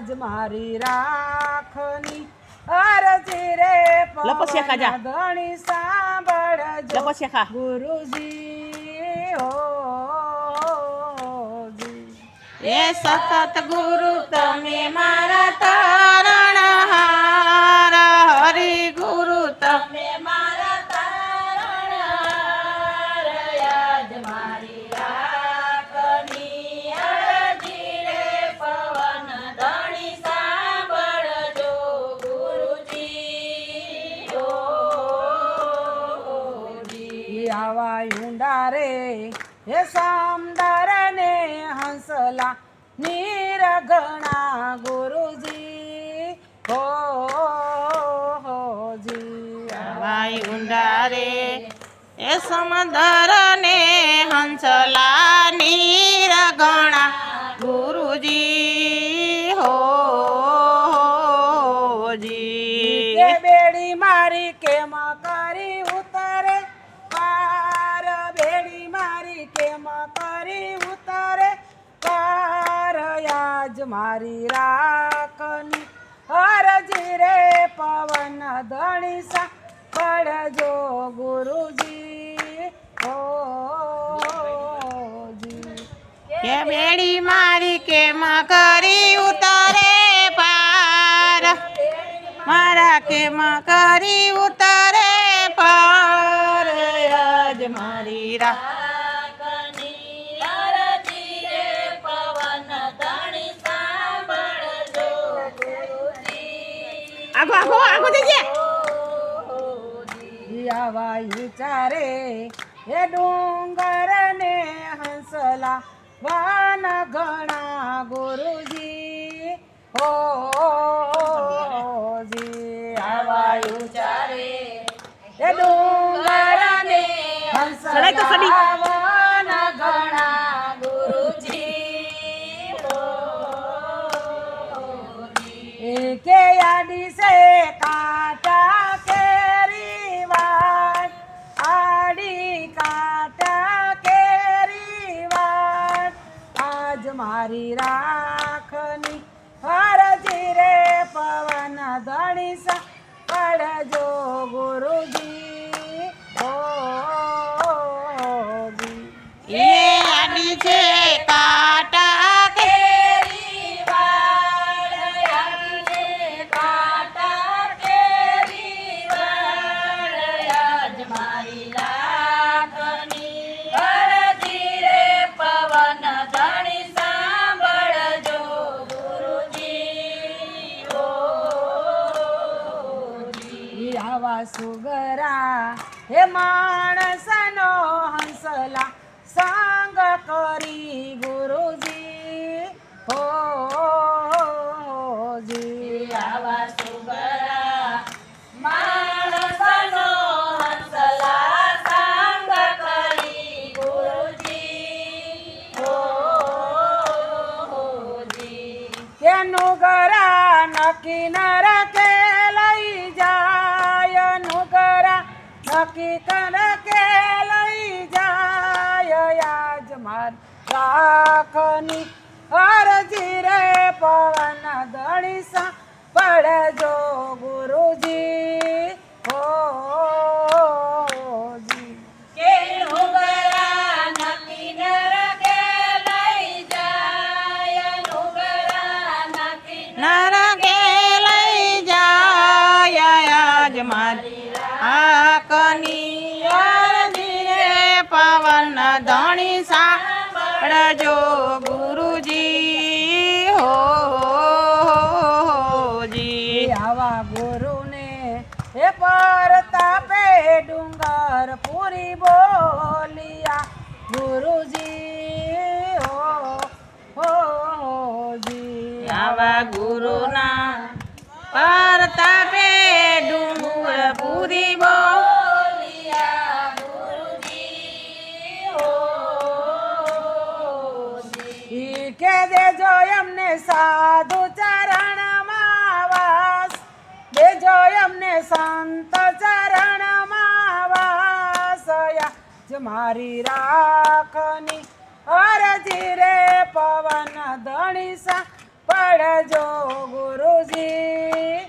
આજ મારી રાખની અરજી રે ધણી સાંભળજો ગુરુજી હો. એ સતત ગુરુ તમે મારા તારણહાર હે સામદાર ને હંસલા નીરગણા ગુરુજી, હો હો જી વાય ઊંડા રે એ સમંદર ને હંસલા નીરગણા ગુરુજી, હો આજ મારી રાખની હરજી રે પવન ધણી સા પડજો ગુરુજી ઓ કે બેડી મારી કેમ કરી ઉતારે પાર? મારા કેમ કરી ઉતારે પાર? આજ મારી રા આગો આગો આગો જઈએ આવા વિચારે હે ડુંગર ને હંસલા વાન ઘણા ગુરુજી હો આવા વિચારે હે ડુંગર ને. હંસલા એકે યાદી સે કાટા કેરી વાટ આડી કાટા કેરી વાટ આજ મારી રાખની સુગરા હે માણસનો હંસલા સંગ કરી ગુરુજી હો જી આવા સુગરા માણસનો હંસલા સાંગ કરી ગુરુજી હો જી તેનું ગરા નક્કી ન રાખે માર રાખની અરજી રે પવન દળીસા પડજો ગુરુજી હો જી કે નુગરા નક્કી ન રખે લઈ જાય સાંભળજો ગુરુજી હો જી આવા ગુરુને હે પરતાપે ડુંગર પૂરી બોલિયા. ગુરુજી હો હો જી આવા ગુરુના પરતાપે ડુંગર પૂરી બોલિયા ઈ કે દેજો એમને સાધુ ચરણમાં વાસ. દેજો એમને સંત ચરણમાં વાસયા જ મારી રાખની અરજી રે પવન ધણી સા પડજો ગુરુજી.